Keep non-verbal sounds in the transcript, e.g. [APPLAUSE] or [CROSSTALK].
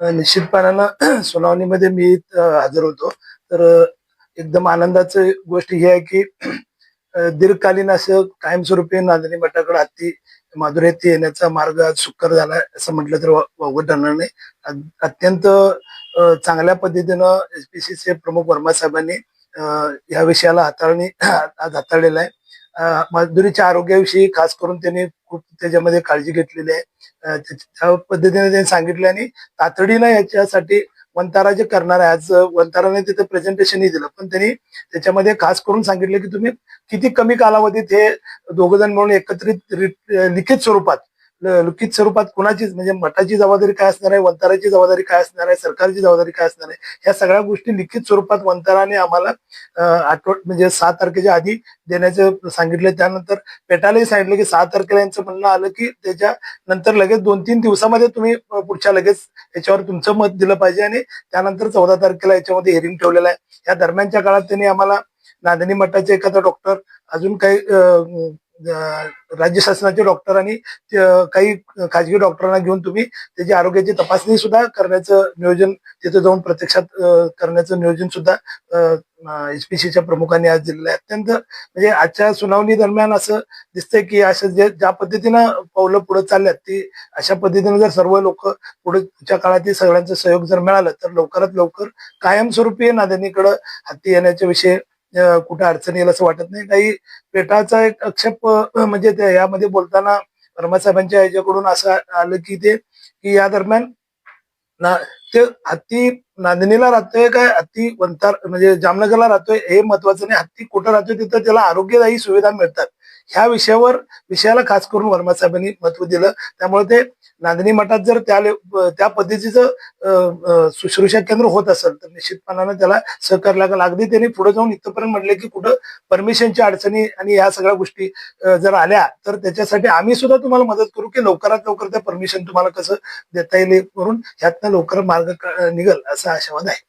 निश्चितपणानं [CLEARS THROAT] सुनावणीमध्ये मी हजर होतो. तर एकदम आनंदाचं गोष्ट ही आहे की [CLEARS THROAT] दीर्घकालीन असं कायमस्वरूपी नांदणी मठाकडे हत्ती माधुरी येण्याचा मार्ग आज सुकर झाला असं म्हटलं तर वावगं ठरणार नाही. अत्यंत चांगल्या पद्धतीनं एसपीसीचे प्रमुख वर्मा साहेबांनी या विषयाला हाताळणी [CLEARS THROAT] आज हाताळलेला आहे. मजदुरीच्या आरोग्याविषयी खास करून त्यांनी खूप त्याच्यामध्ये काळजी घेतलेली आहे. त्या पद्धतीने त्यांनी सांगितलं आणि तातडीनं याच्यासाठी वंतारा जे करणार आहे आज वंताराने तिथे प्रेझेंटेशनही दिलं. पण त्यांनी त्याच्यामध्ये खास करून सांगितलं की तुम्ही किती कमी कालावधीत हे दोघ जण म्हणून एकत्रित लिखित स्वरूपात लिखित स्वरूपात कुणाचीच म्हणजे मठाची जबाबदारी काय असणार आहे वंताराची जबाबदारी काय असणार आहे सरकारची जबाबदारी काय असणार आहे या सगळ्या गोष्टी लिखित स्वरूपात वंताराने आम्हाला आठवड म्हणजे सहा तारखेच्या आधी देण्याचं सांगितलं. त्यानंतर पेटालाही सांगितलं की सहा तारखेला यांचं म्हणणं आलं की त्याच्या नंतर लगेच दोन तीन दिवसामध्ये तुम्ही पुढच्या लगेच याच्यावर तुमचं मत दिलं पाहिजे आणि त्यानंतर चौदा तारखेला याच्यामध्ये हिअरिंग ठेवलेलं आहे. या दरम्यानच्या काळात त्यांनी आम्हाला नांदणी मठाचे एखादा डॉक्टर अजून काही राज्य शासनाचे डॉक्टर आणि काही खाजगी डॉक्टरांना घेऊन तुम्ही त्याची आरोग्याची तपासणी सुद्धा करण्याचं नियोजन तिथे जाऊन प्रत्यक्षात करण्याचं नियोजन सुद्धा एसपीसीच्या प्रमुखांनी आज दिलेलं आहे. अत्यंत म्हणजे आजच्या सुनावणी दरम्यान असं दिसतंय की असं जे ज्या पद्धतीनं पावलं पुढे चालल्यात ती अशा पद्धतीनं जर सर्व लोक पुढच्या काळातील सगळ्यांचं सहयोग जर मिळालं तर लवकरात लवकर कायमस्वरूपी नांदणीकडे हाती येण्याच्या विषयी कुठं अडचण येईल असं वाटत नाही. काही पेटाचा एक आक्षेप म्हणजे ते यामध्ये बोलताना परमासाहेबांच्या याच्याकडून असं आलं की ते की या दरम्यान ना ते हत्ती नांदणीला राहतोय काय? हत्ती वंतार म्हणजे जामनगरला राहतोय हे महत्वाचं नाही. हत्ती कुठं राहतोय तिथं त्याला आरोग्यदायी सुविधा मिळतात. ह्या विषयावर विषयाला खास करून वर्मा साहेबांनी महत्त्व दिलं. त्यामुळे ते नांदणी मठात जर त्या ले- त्या पद्धतीचं शुश्रूषा केंद्र होत असेल तर निश्चितपणानं त्याला सहकार्य लागेल. अगदी त्यांनी पुढे जाऊन इथपर्यंत म्हटले की कुठं परमिशनच्या अडचणी आणि या सगळ्या गोष्टी जर आल्या तर त्याच्यासाठी आम्ही सुद्धा तुम्हाला मदत करू की लवकरात लवकर त्या परमिशन तुम्हाला कसं देता येईल म्हणून करून ह्यातनं लवकर मार्ग निघल असा आशावाद आहे.